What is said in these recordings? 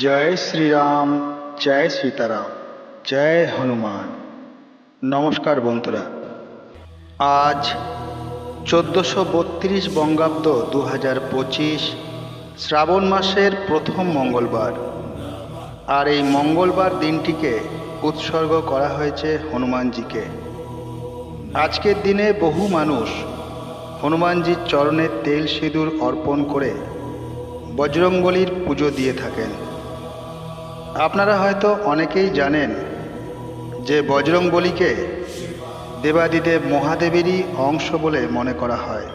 জয় শ্রীরাম, জয় সীতারাম, জয় হনুমান। নমস্কার বন্ধুরা। আজ চোদ্দোশো বত্রিশ বঙ্গাব্দ দু হাজার পঁচিশ শ্রাবণ মাসের প্রথম মঙ্গলবার। আর এই মঙ্গলবার দিনটিকে উৎসর্গ করা হয়েছে হনুমানজিকে। আজকের দিনে বহু মানুষ হনুমানজির চরণে তেল সিঁদুর অর্পণ করে বজরংবলির পুজো দিয়ে থাকেন। আপনারা হয়তো অনেকেই জানেন যে বজরংবলীকে দেবাদিদেব মহাদেবেরই অংশ বলে মনে করা হয়,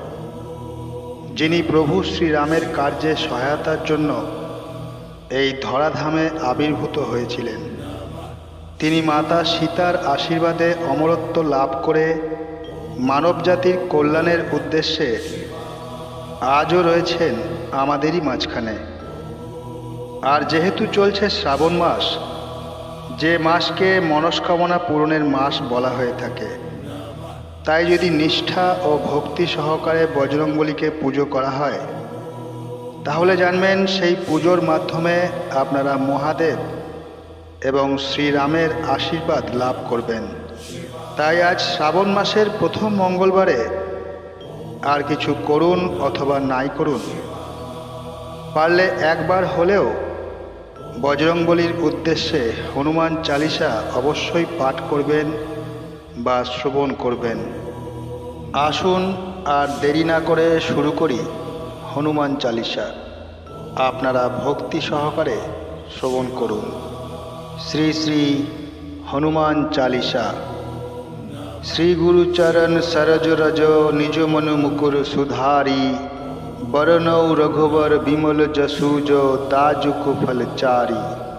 যিনি প্রভু শ্রীরামের কার্যে সহায়তার জন্য এই ধরাধামে আবির্ভূত হয়েছিলেন। তিনি মাতা সীতার আশীর্বাদে অমরত্ব লাভ করে মানবজাতির কল্যাণের উদ্দেশ্যে আজও রয়েছেন আমাদেরই মাঝখানে। আর যেহেতু চলছে শ্রাবণ মাস, যে মাসকে মনস্কামনা পূরণের মাস বলা হয়ে থাকে। তাই যদি নিষ্ঠা ও ভক্তি সহকারে বজরংবলীকে পুজো করা হয়, তাহলে জানবেন সেই পুজোর মাধ্যমে আপনারা মহাদেব এবং শ্রীরামের আশীর্বাদ লাভ করবেন। তাই আজ শ্রাবণ মাসের প্রথম মঙ্গলবারে আর কিছু করুন অথবা নাই করুন। পারলে একবার হলেও বজরংবলীর উদ্দেশ্যে হনুমান চালিসা অবশ্যই পাঠ করবেন বা শ্রবণ করবেন। আসুন আর দেরি না করে শুরু করি হনুমান চালিসা। আপনারা ভক্তি সহকারে শ্রবণ করুন। শ্রী শ্রী হনুমান চালিসা। শ্রী গুরুচরণ সরজ রজ নিজ মनु মুকুর সুধারি। बरनौ रघुवर विमल जसूज ताजुक फलचारी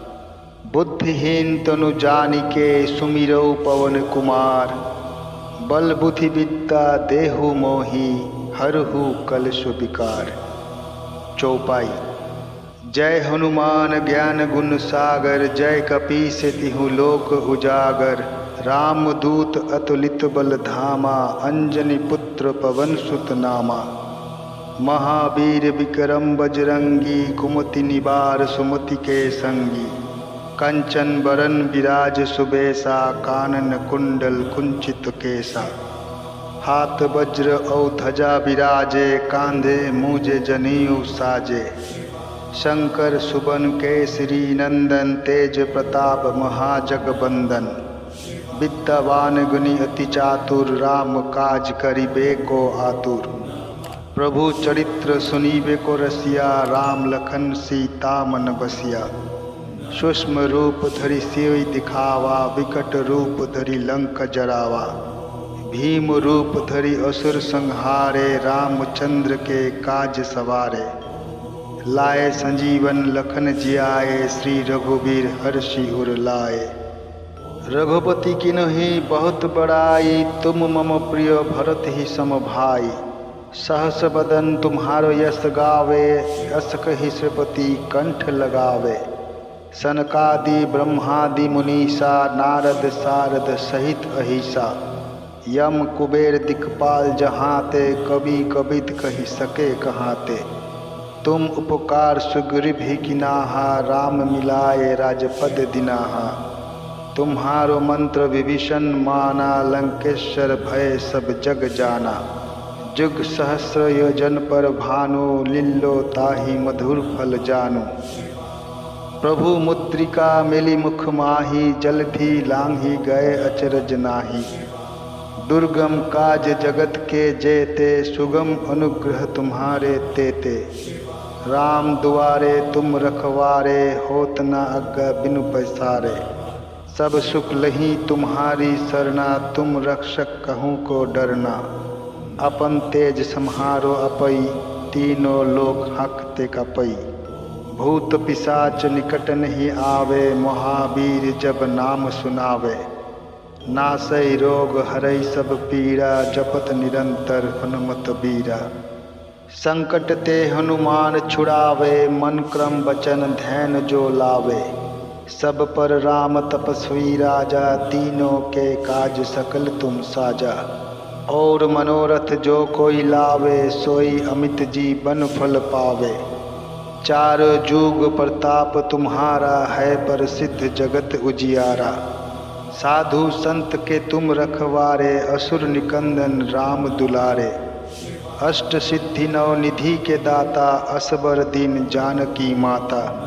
बुद्धिहीन तनु जानिके सुमिर पवन कुमार। बल बुद्धि विद्या देहु मोही, हरहु कलश विकार। चौपाई, जय हनुमान ज्ञान गुण सागर, जय कपी से तिहु लोक उजागर। रामदूत अतुलित बल धामा अंजनी पुत्र पवन सुत नामा। महावीर विक्रम बजरंगी, कुमति निवार सुमति के संगी। कंचन बरन विराज सुबेसा, कानन कुंडल कुंचित केसा। हाथ वज्र औ ध्वजा विराजे, कांधे मूजे जनेऊ साजे। शंकर सुबन केसरी नंदन, तेज प्रताप महाजगबंदन विद्यावान गुनी अति चातुर, राम काज करिबे को आतुर। प्रभु चरित्र सुनीबे को रसिया, राम लखन सीता मन बसिया। सूक्ष्म रूप धरि सिय दिखावा, विकट रूप धरि लंक जरावा। भीम रूप धरि असुर संहारे, रामचंद्र के काज सवारे। लाए संजीवन लखन जियाए, श्री रघुवीर हर्षि उर लाए। रघुपति किन्ही बहुत बड़ाई, तुम मम प्रिय भरत ही सम भाई। सहस बदन तुम्हारो यश गावे, यश कही श्रीपति कंठ लगावे। सनकादि, ब्रह्मादि, मुनीसा, नारद, सारद सहित अहिसा। यम, कुबेर, दिक्पाल, जहाँते, कवि कवित कही सके कहाँते। तुम उपकार सुग्रीव ही किनाहा राम मिलाए राजपद दिनाहा। तुम्हारो मंत्र विभीषण माना, लंकेश्वर भय सब जग जाना। जुग सहस्र योजन पर भानु, लिल्लो, ताहि, मधुर फल जानु। प्रभु मुद्रिका मिली मुख माही, जलधि लांघी गए अचरज नाही। दुर्गम काज जगत के जेते, सुगम अनुग्रह तुम्हारे तेते। राम दुआरे तुम रखवारे, होत न अज्ञा बिनु पैसारे। सब सुख लही तुम्हारी सरना, तुम रक्षक कहूँ को डरना। अपन तेज सम्हारो अपई, तीनों लोक हकते कपई। भूत पिशाच निकट नहीं आवे, महावीर जब नाम सुनावे। नासई रोग हरई सब पीड़ा, जपत निरंतर हनुमत बीरा संकट ते हनुमान छुड़ावे, मन क्रम वचन धैन जो लावे। सब पर राम तपस्वी राजा, तीनों के काज सकल तुम साजा। और मनोरथ जो कोई लावे, सोई अमित जीवन फल पावे। चार जुग प्रताप तुम्हारा है प्रसिद्ध जगत उजियारा। साधु संत के तुम रखवारे, असुर निकंदन राम दुलारे। अष्ट सिद्धि नव निधि के दाता, असबर दिन जानकी माता।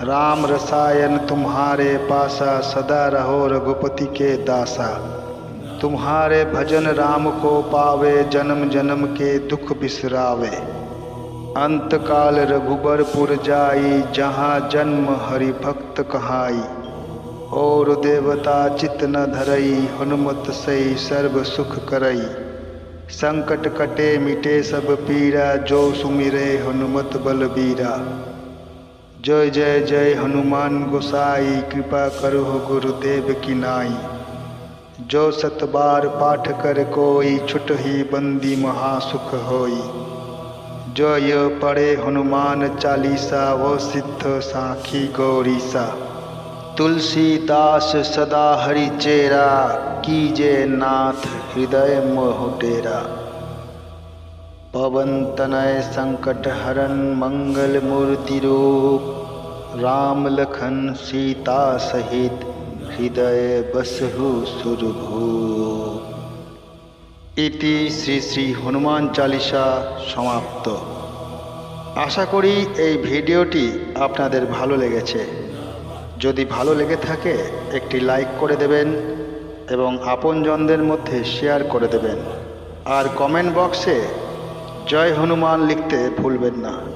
राम रसायन तुम्हारे पासा, सदा रहो रघुपति के दासा। तुम्हारे भजन राम को पावे, जन्म जन्म के दुख बिसरावे। अंत काल रघुबरपुर जाई, जहाँ जन्म हरि भक्त कहाई। और देवता चित न धरई, हनुमत सई सर्व सुख करई। संकट कटे मिटे सब पीरा जो सुमिरे हनुमत बलबीरा। जय जय जय हनुमान गोसाई, कृपा करो गुरुदेव की नाई। जो सतबार पाठ कर कोई छुट ही बंदी महासुख होई। जो ये पढ़े हनुमान चालीसा, वो सिद्ध साखी गौरीसा। तुलसीदास सदा हरि चेरा, कीजे नाथ हृदय मोहटेरा पवन तनय संकट हरन मंगल मूर्ति रूप, राम लखन सीता सहित। হৃদয়ে বসহু সুরভূ। ইতি শ্রী শ্রী হনুমান চালিসা সমাপ্ত। আশা করি এই ভিডিওটি আপনাদের ভালো লেগেছে। যদি ভালো লেগে থাকে, একটি লাইক করে দেবেন এবং আপনজনদের মধ্যে শেয়ার করে দেবেন। আর কমেন্ট বক্সে জয় হনুমান লিখতে ভুলবেন না।